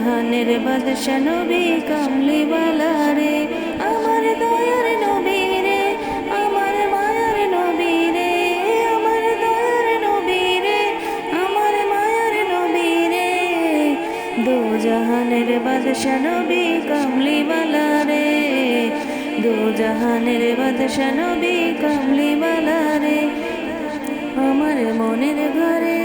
জাহানের বাদশা নবী কামলিওয়ালা রে, আমার দয়ার নবী রে, আমার মায়ার নবী রে, আমার দয়ার নবী রে, আমার মায়ার নবী রে। দু জাহানের বাদশা নবী কামলিওয়ালা রে, দু জাহানের বাদশা নবী কামলিওয়ালা রে, আমার মনের ঘরেতে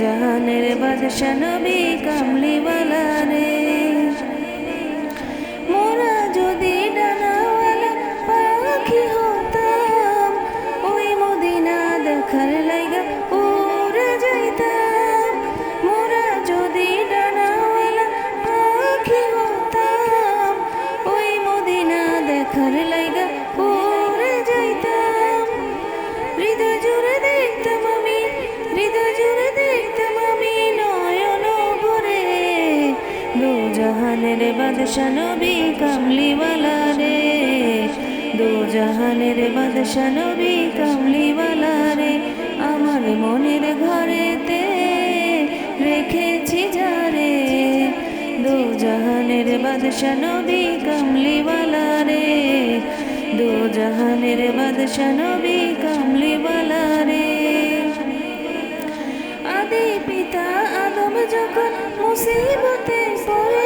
জাহানের বাদশা নবী কামলিওয়ালা রে। মোরা যদি ডানাওয়ালা পাখি হতাম, ওই মদিনা দেখার লাইগা উড়ে যাইতাম। মোরা যদি ডানাওয়ালা পাখি হতাম, ওই মদিনা দেখার লাইগা জাহানের বাদশা নবী কামলিওয়ালা রে। দু জাহানের বাদশা নবী কামলিওয়ালা রে। আমার মনের ঘরেতে রেখেছি যারে দু জাহানের বাদশা নবী কামলিওয়ালা রে। দু জাহানের বাদশা নবী কামলিওয়ালা রে। আদি পিতা আদম যখন মুসিবতে পড়ে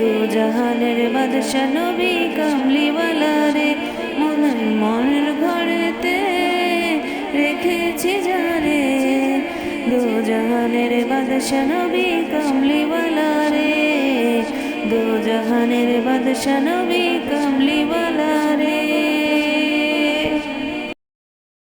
দু জাহানের বাদশা নবী কামলিওয়ালা রে, মনের মনের ঘরেতে রেখেছি যারে দু জাহানের বাদশা নবী কামলিওয়ালা রে, দু জাহানের বাদশা নবী কামলিওয়ালা